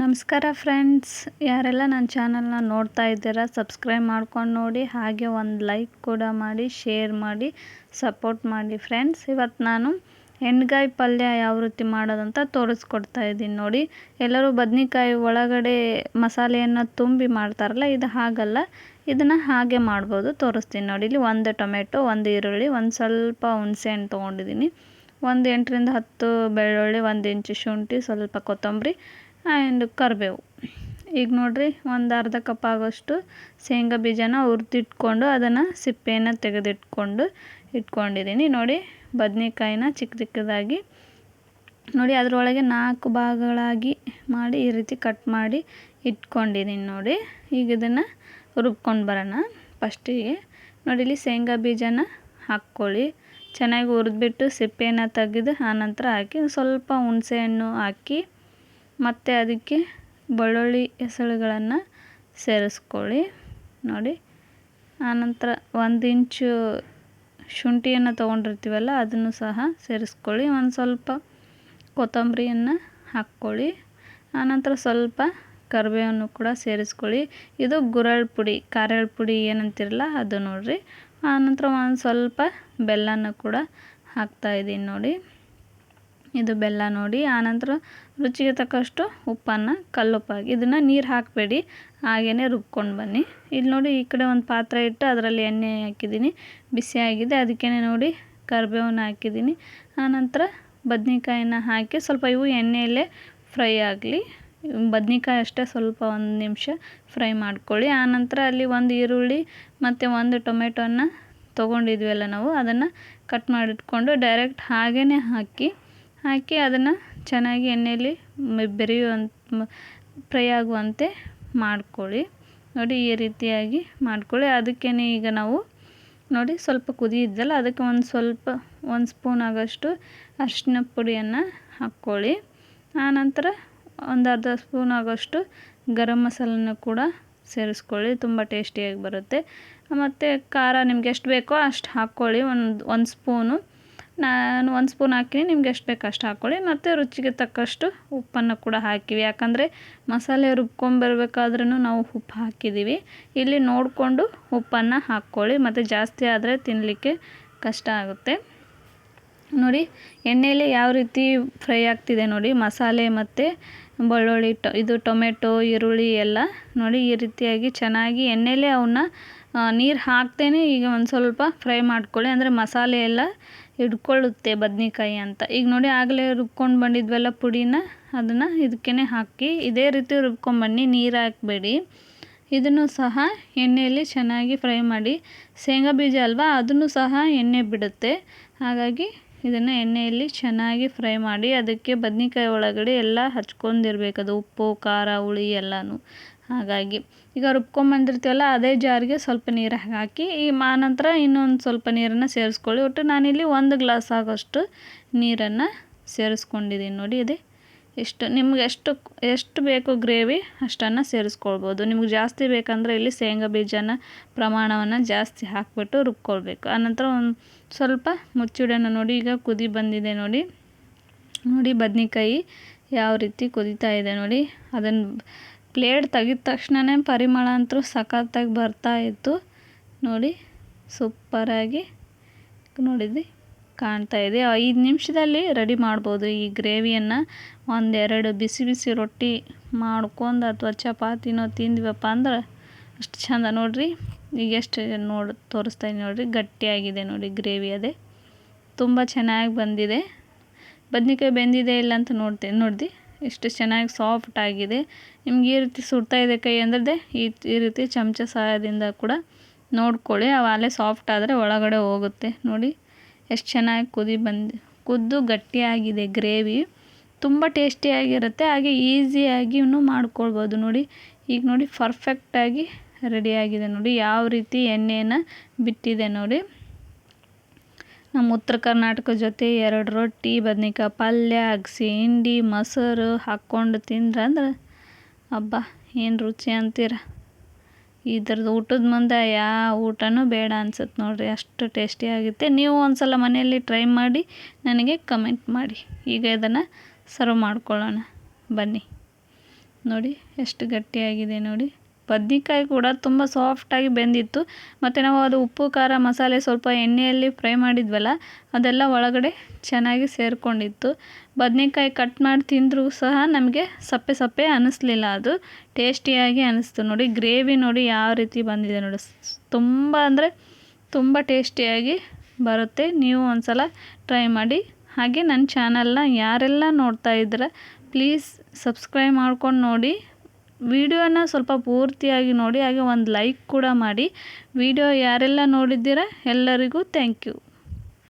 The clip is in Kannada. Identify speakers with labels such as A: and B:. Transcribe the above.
A: ನಮಸ್ಕಾರ ಫ್ರೆಂಡ್ಸ್, ಯಾರೆಲ್ಲ ನನ್ನ ಚಾನಲ್ನ ನೋಡ್ತಾ ಇದ್ದೀರಾ, ಸಬ್ಸ್ಕ್ರೈಬ್ ಮಾಡ್ಕೊಂಡು ನೋಡಿ, ಹಾಗೆ ಒಂದು ಲೈಕ್ ಕೂಡ ಮಾಡಿ, ಶೇರ್ ಮಾಡಿ, ಸಪೋರ್ಟ್ ಮಾಡಿ ಫ್ರೆಂಡ್ಸ್. ಇವತ್ತು ನಾನು ಎಣ್ಗಾಯಿ ಪಲ್ಯ ಯಾವ ರೀತಿ ಮಾಡೋದಂತ ತೋರಿಸ್ಕೊಡ್ತಾ ಇದ್ದೀನಿ ನೋಡಿ. ಎಲ್ಲರೂ ಬದ್ನಿಕಾಯಿ ಒಳಗಡೆ ಮಸಾಲೆಯನ್ನು ತುಂಬಿ ಮಾಡ್ತಾರಲ್ಲ, ಇದು ಹಾಗಲ್ಲ. ಇದನ್ನು ಹಾಗೆ ಮಾಡ್ಬೋದು, ತೋರಿಸ್ತೀನಿ ನೋಡಿ. ಇಲ್ಲಿ ಒಂದು ಟೊಮೆಟೊ, ಒಂದು ಈರುಳ್ಳಿ, ಒಂದು ಸ್ವಲ್ಪ ಹುಣಸೆಹಣ್ಣು ತೊಗೊಂಡಿದ್ದೀನಿ. ಒಂದು ಎಂಟರಿಂದ ಹತ್ತು ಬೆಳ್ಳುಳ್ಳಿ, ಒಂದು ಇಂಚು ಶುಂಠಿ, ಸ್ವಲ್ಪ ಕೊತ್ತಂಬರಿ ಆ್ಯಂಡ್ ಕರಿಬೇವು. ಈಗ ನೋಡಿರಿ ಒಂದು ಅರ್ಧ ಕಪ್ ಆಗೋಷ್ಟು ಶೇಂಗಾ ಬೀಜನ ಹುರಿದಿಟ್ಕೊಂಡು ಅದನ್ನು ಸಿಪ್ಪೆಯನ್ನು ತೆಗೆದಿಟ್ಕೊಂಡು ಇಟ್ಕೊಂಡಿದ್ದೀನಿ. ನೋಡಿ ಬದನೆಕಾಯಿನ ಚಿಕ್ಕ ಚಿಕ್ಕದಾಗಿ. ನೋಡಿ ಅದರೊಳಗೆ ನಾಲ್ಕು ಭಾಗಗಳಾಗಿ ಮಾಡಿ ಈ ರೀತಿ ಕಟ್ ಮಾಡಿ ಇಟ್ಕೊಂಡಿದ್ದೀನಿ ನೋಡಿ. ಈಗ ಇದನ್ನು ರುಬ್ಕೊಂಡು ಬರೋಣ ಫಸ್ಟಿಗೆ. ನೋಡಿ ಇಲ್ಲಿ ಶೇಂಗಾ ಬೀಜನ ಹಾಕ್ಕೊಳ್ಳಿ. ಚೆನ್ನಾಗಿ ಹುರಿದ್ಬಿಟ್ಟು ಸಿಪ್ಪೆಯನ್ನು ತೆಗೆದು ಆನಂತರ ಹಾಕಿ ಸ್ವಲ್ಪ ಹುಣಸೆಹಣ್ಣು ಹಾಕಿ ಮತ್ತು ಅದಕ್ಕೆ ಬೆಳ್ಳುಳ್ಳಿ ಹೆಸಳುಗಳನ್ನು ಸೇರಿಸ್ಕೊಳ್ಳಿ. ನೋಡಿ ಆನಂತರ ಒಂದು ಇಂಚು ಶುಂಠಿಯನ್ನು ತೊಗೊಂಡಿರ್ತೀವಲ್ಲ, ಅದನ್ನು ಸಹ ಸೇರಿಸ್ಕೊಳ್ಳಿ. ಒಂದು ಸ್ವಲ್ಪ ಕೊತ್ತಂಬರಿಯನ್ನು ಹಾಕ್ಕೊಳ್ಳಿ. ಆನಂತರ ಸ್ವಲ್ಪ ಕರಿಬೇವನ್ನು ಕೂಡ ಸೇರಿಸ್ಕೊಳ್ಳಿ. ಇದು ಗುರಳ್ ಪುಡಿ ಕಾರಳ್ ಪುಡಿ ಏನಂತಿರಲ್ಲ, ಅದು ನೋಡಿರಿ. ಆನಂತರ ಒಂದು ಸ್ವಲ್ಪ ಬೆಲ್ಲನ ಕೂಡ ಹಾಕ್ತಾಯಿದ್ದೀನಿ ನೋಡಿ. ಇದು ಬೆಲ್ಲ ನೋಡಿ ಆನಂತರ ರುಚಿಗೆ ತಕ್ಕಷ್ಟು ಉಪ್ಪನ್ನು ಕಲ್ಲುಪ್ಪಾಗಿ, ಇದನ್ನು ನೀರು ಹಾಕಬೇಡಿ ಹಾಗೆಯೇ ರುಬ್ಕೊಂಡು ಬನ್ನಿ. ಇಲ್ಲಿ ನೋಡಿ ಈ ಕಡೆ ಒಂದು ಪಾತ್ರೆ ಇಟ್ಟು ಅದರಲ್ಲಿ ಎಣ್ಣೆ ಹಾಕಿದ್ದೀನಿ, ಬಿಸಿ ಆಗಿದೆ ಅದಕ್ಕೇ ನೋಡಿ ಕರಿಬೇವನ್ನ ಹಾಕಿದ್ದೀನಿ. ಆನಂತರ ಬದ್ನೆಕಾಯಿನ ಹಾಕಿ, ಸ್ವಲ್ಪ ಇವು ಎಣ್ಣೆಯಲ್ಲೇ ಫ್ರೈ ಆಗಲಿ, ಬದ್ನಿಕಾಯಿ ಅಷ್ಟೇ ಸ್ವಲ್ಪ ಒಂದು ನಿಮಿಷ ಫ್ರೈ ಮಾಡ್ಕೊಳ್ಳಿ. ಆನಂತರ ಅಲ್ಲಿ ಒಂದು ಈರುಳ್ಳಿ ಮತ್ತು ಒಂದು ಟೊಮೆಟೊನ ತೊಗೊಂಡಿದ್ವಲ್ಲ ನಾವು, ಅದನ್ನು ಕಟ್ ಮಾಡಿಟ್ಕೊಂಡು ಡೈರೆಕ್ಟ್ ಹಾಗೇ ಹಾಕಿ ಹಾಕಿ ಅದನ್ನು ಚೆನ್ನಾಗಿ ಎಣ್ಣೆಯಲ್ಲಿ ಬೆರಿಯುವಂತ ಫ್ರೈ ಆಗುವಂತೆ ಮಾಡ್ಕೊಳ್ಳಿ. ನೋಡಿ, ಈ ರೀತಿಯಾಗಿ ಮಾಡ್ಕೊಳ್ಳಿ. ಅದಕ್ಕೇ ಈಗ ನಾವು ನೋಡಿ ಸ್ವಲ್ಪ ಕುದಿ ಇದ್ದಲ್ಲ, ಅದಕ್ಕೆ ಒಂದು ಸ್ವಲ್ಪ, ಒಂದು ಸ್ಪೂನ್ ಆಗೋಷ್ಟು ಅರಿಶಿನ ಪುಡಿಯನ್ನು ಹಾಕ್ಕೊಳ್ಳಿ. ಆನಂತರ ಒಂದು ಅರ್ಧ ಸ್ಪೂನ್ ಆಗೋಷ್ಟು ಗರಂ ಮಸಾಲನ್ನು ಕೂಡ ಸೇರಿಸ್ಕೊಳ್ಳಿ. ತುಂಬ ಟೇಸ್ಟಿಯಾಗಿ ಬರುತ್ತೆ. ಮತ್ತು ಖಾರ ನಿಮ್ಗೆ ಎಷ್ಟು ಬೇಕೋ ಅಷ್ಟು ಹಾಕ್ಕೊಳ್ಳಿ. ಒಂದು ಒಂದು ಸ್ಪೂನು. ನಾನು ಒಂದು ಸ್ಪೂನ್ ಹಾಕಿನಿ ನಿಮ್ಗೆ ಎಷ್ಟು ಬೇಕು ಅಷ್ಟು ಹಾಕ್ಕೊಳ್ಳಿ ಮತ್ತು ರುಚಿಗೆ ತಕ್ಕಷ್ಟು ಉಪ್ಪನ್ನು ಕೂಡ ಹಾಕಿವಿ. ಯಾಕಂದರೆ ಮಸಾಲೆ ರುಬ್ಕೊಂಬರ್ಬೇಕಾದ್ರೂ ನಾವು ಉಪ್ಪು ಹಾಕಿದ್ದೀವಿ ಇಲ್ಲಿ ನೋಡಿಕೊಂಡು ಉಪ್ಪನ್ನು ಹಾಕ್ಕೊಳ್ಳಿ. ಮತ್ತು ಜಾಸ್ತಿ ಆದರೆ ತಿನ್ನಲಿಕ್ಕೆ ಕಷ್ಟ ಆಗುತ್ತೆ. ನೋಡಿ ಎಣ್ಣೆಯಲ್ಲಿ ಯಾವ ರೀತಿ ಫ್ರೈ ಆಗ್ತಿದೆ ನೋಡಿ. ಮಸಾಲೆ ಮತ್ತು ಬೆಳ್ಳುಳ್ಳಿ, ಟೊ, ಇದು ಟೊಮೆಟೊ, ಈರುಳ್ಳಿ ಎಲ್ಲ ನೋಡಿ ಈ ರೀತಿಯಾಗಿ ಚೆನ್ನಾಗಿ ಎಣ್ಣೆಯಲ್ಲೇ ಅವನ್ನ ನೀರು ಹಾಕ್ತೇನೆ. ಈಗ ಒಂದು ಸ್ವಲ್ಪ ಫ್ರೈ ಮಾಡ್ಕೊಳ್ಳಿ. ಅಂದರೆ ಮಸಾಲೆ ಎಲ್ಲ ಹಿಡ್ಕೊಳ್ಳುತ್ತೆ ಬದ್ನೆಕಾಯಿ ಅಂತ. ಈಗ ನೋಡಿ ಆಗಲೇ ರುಬ್ಕೊಂಡು ಬಂದಿದ್ವಲ್ಲ ಪುಡಿನ, ಅದನ್ನು ಇದಕ್ಕೇ ಹಾಕಿ, ಇದೇ ರೀತಿ ರುಬ್ಕೊಂಬನ್ನಿ ನೀರು ಹಾಕಬೇಡಿ. ಇದನ್ನು ಸಹ ಎಣ್ಣೆಯಲ್ಲಿ ಚೆನ್ನಾಗಿ ಫ್ರೈ ಮಾಡಿ, ಶೇಂಗಾ ಬೀಜ ಅಲ್ವಾ, ಅದನ್ನು ಸಹ ಎಣ್ಣೆ ಬಿಡುತ್ತೆ. ಹಾಗಾಗಿ ಇದನ್ನು ಎಣ್ಣೆಯಲ್ಲಿ ಚೆನ್ನಾಗಿ ಫ್ರೈ ಮಾಡಿ, ಅದಕ್ಕೆ ಬದ್ನೆಕಾಯಿ ಒಳಗಡೆ ಎಲ್ಲ ಅದು ಉಪ್ಪು, ಖಾರ, ಹುಳಿ ಎಲ್ಲನೂ. ಹಾಗಾಗಿ ಈಗ ರುಬ್ಕೊಂಬಂದಿರ್ತೀವಲ್ಲ ಅದೇ ಜಾರಿಗೆ ಸ್ವಲ್ಪ ನೀರು ಹಾಕಿ, ಈ ಮಾನಂತರ ಇನ್ನೊಂದು ಸ್ವಲ್ಪ ನೀರನ್ನು ಸೇರಿಸ್ಕೊಳ್ಳಿ. ಒಟ್ಟು ನಾನಿಲ್ಲಿ ಒಂದು ಗ್ಲಾಸ್ ಆಗೋಷ್ಟು ನೀರನ್ನು ಸೇರಿಸ್ಕೊಂಡಿದ್ದೀನಿ ನೋಡಿ ಅದೇ ಎಷ್ಟು ನಿಮ್ಗೆ ಎಷ್ಟು ಎಷ್ಟು ಬೇಕು ಗ್ರೇವಿ ಅಷ್ಟನ್ನು ಸೇರಿಸ್ಕೊಳ್ಬೋದು. ನಿಮ್ಗೆ ಜಾಸ್ತಿ ಬೇಕಂದರೆ ಇಲ್ಲಿ ಶೇಂಗಾ ಬೀಜನ ಪ್ರಮಾಣವನ್ನು ಜಾಸ್ತಿ ಹಾಕಿಬಿಟ್ಟು ರುಬ್ಕೊಳ್ಬೇಕು. ಆನಂತರ ಒಂದು ಸ್ವಲ್ಪ ಮುಚ್ಚಿಡೋಣ ನೋಡಿ, ಈಗ ಕುದಿ ಬಂದಿದೆ ನೋಡಿ. ನೋಡಿ ಬದ್ನೆಕಾಯಿ ಯಾವ ರೀತಿ ಕುದೀತಾ ಇದೆ ನೋಡಿ. ಅದನ್ನು ಪ್ಲೇಟ್ ತೆಗಿದ ತಕ್ಷಣನೇ ಪರಿಮಳ ಅಂತೂ ಸಖತ್ತಾಗಿ ಬರ್ತಾ ಇತ್ತು. ನೋಡಿ ಸೂಪರಾಗಿ ನೋಡಿದ್ವಿ ಕಾಣ್ತಾ ಇದೆ. ಐದು ನಿಮಿಷದಲ್ಲಿ ರೆಡಿ ಮಾಡ್ಬೋದು ಈ ಗ್ರೇವಿಯನ್ನು ಒಂದೆರಡು ಬಿಸಿ ಬಿಸಿ ರೊಟ್ಟಿ ಮಾಡ್ಕೊಂಡು ಅಥವಾ ಚಪಾತಿನೋ ತಿಂದ್ವಪ್ಪ ಅಂದ್ರೆ ಅಷ್ಟು ಚಂದ ನೋಡಿರಿ. ಈಗ ಎಷ್ಟು ನೋಡಿ, ತೋರಿಸ್ತಾ ನೋಡಿರಿ. ಗಟ್ಟಿಯಾಗಿದೆ ನೋಡಿ ಗ್ರೇವಿ ಅದೇ. ತುಂಬ ಚೆನ್ನಾಗಿ ಬಂದಿದೆ. ಬದ್ನೆಕಾಯಿ ಬೆಂದಿದೆ ಇಲ್ಲ ಅಂತ ನೋಡ್ತೇನೆ ನೋಡಿದೆ? ಎಷ್ಟು ಚೆನ್ನಾಗಿ ಸಾಫ್ಟ್ ಆಗಿದೆ. ನಿಮ್ಗೆ ಈ ರೀತಿ ಸುಡ್ತಾ ಇದೆ ಕೈ ಅಂದ್ರೆ ಈ ಈ ರೀತಿ ಚಮಚ ಸಹಾಯದಿಂದ ಕೂಡ ನೋಡ್ಕೊಳ್ಳಿ. ಅವು ಅಲ್ಲೇ ಸಾಫ್ಟ್ ಆದರೆ ಒಳಗಡೆ ಹೋಗುತ್ತೆ. ನೋಡಿ, ಎಷ್ಟು ಚೆನ್ನಾಗಿ ಕುದಿ ಬಂದು, ಕುದ್ದು ಗಟ್ಟಿಯಾಗಿದೆ ಗ್ರೇವಿ. ತುಂಬ ಟೇಸ್ಟಿಯಾಗಿರುತ್ತೆ ಹಾಗೆ ಈಸಿಯಾಗಿಯೂ ಮಾಡ್ಕೊಳ್ಬೋದು. ನೋಡಿ, ಈಗ ನೋಡಿ ಪರ್ಫೆಕ್ಟಾಗಿ ರೆಡಿಯಾಗಿದೆ ನೋಡಿ, ಯಾವ ರೀತಿ ಎಣ್ಣೆಯನ್ನು ಬಿಟ್ಟಿದೆ ನೋಡಿ. ನಮ್ಮ ಉತ್ತರ ಕರ್ನಾಟಕ ಜೊತೆ ಎರಡು ರೊಟ್ಟಿ, ಬದ್ನೆಕಾಯಿ ಪಲ್ಯ, ಅಗಸಿ ಹಿಂಡಿ, ಮೊಸರು ಹಾಕ್ಕೊಂಡು ತಿಂದ್ರಂದ್ರೆ ಹಬ್ಬ ಏನು ರುಚಿ ಅಂತೀರ? ಇದ್ರದ್ದು ಊಟದ ಮುಂದೆ ಯಾವ ಊಟನೂ ಬೇಡ ಅನ್ಸುತ್ತೆ ನೋಡಿರಿ, ಅಷ್ಟು ಟೇಸ್ಟಿಯಾಗುತ್ತೆ ನೀವು ಒಂದು ಸಲ ಮನೆಯಲ್ಲಿ ಟ್ರೈ ಮಾಡಿ, ನನಗೆ ಕಮೆಂಟ್ ಮಾಡಿ. ಈಗ ಇದನ್ನು ಸರ್ವ್ ಮಾಡ್ಕೊಳ್ಳೋಣ. ಬನ್ನಿ. ನೋಡಿ, ಎಷ್ಟು ಗಟ್ಟಿಯಾಗಿದೆ ನೋಡಿ. ಬದ್ನಿಕಾಯಿ ಕೂಡ ತುಂಬ ಸಾಫ್ಟಾಗಿ ಬೆಂದಿತ್ತು. ಮತ್ತು ನಾವು ಅದು ಉಪ್ಪು, ಖಾರ, ಮಸಾಲೆ ಸ್ವಲ್ಪ ಎಣ್ಣೆಯಲ್ಲಿ ಫ್ರೈ ಮಾಡಿದ್ವಲ್ಲ, ಅದೆಲ್ಲ ಒಳಗಡೆ ಚೆನ್ನಾಗಿ ಸೇರಿಕೊಂಡಿತ್ತು. ಬದ್ನೆಕಾಯಿ ಕಟ್ ಮಾಡಿ ತಿಂದರೂ ಸಹ ನಮಗೆ ಸಪ್ಪೆ ಸಪ್ಪೆ ಅನ್ನಿಸ್ಲಿಲ್ಲ ಅದು. ಟೇಸ್ಟಿಯಾಗಿ ಅನ್ನಿಸ್ತು ನೋಡಿ. ಗ್ರೇವಿ ನೋಡಿ ಯಾವ ರೀತಿ ಬಂದಿದೆ ನೋಡಿ. ತುಂಬ ಅಂದರೆ ತುಂಬ ಟೇಸ್ಟಿಯಾಗಿ ಬರುತ್ತೆ. ನೀವು ಒಂದು ಸಲ ಟ್ರೈ ಮಾಡಿ. ಹಾಗೆ ನನ್ನ ಚಾನಲ್ನ ಯಾರೆಲ್ಲ ನೋಡ್ತಾ ಇದ್ದೀರ ಪ್ಲೀಸ್ ಸಬ್ಸ್ಕ್ರೈಬ್ ಮಾಡ್ಕೊಂಡು ನೋಡಿ. ವಿಡಿಯೋನ ಸ್ವಲ್ಪ ಪೂರ್ತಿಯಾಗಿ ನೋಡಿ, ಹಾಗೆ ಒಂದು ಲೈಕ್ ಕೂಡ ಮಾಡಿ. ವಿಡಿಯೋ ಯಾರೆಲ್ಲ ನೋಡಿದ್ದೀರ, ಎಲ್ಲರಿಗೂ ಥ್ಯಾಂಕ್ ಯು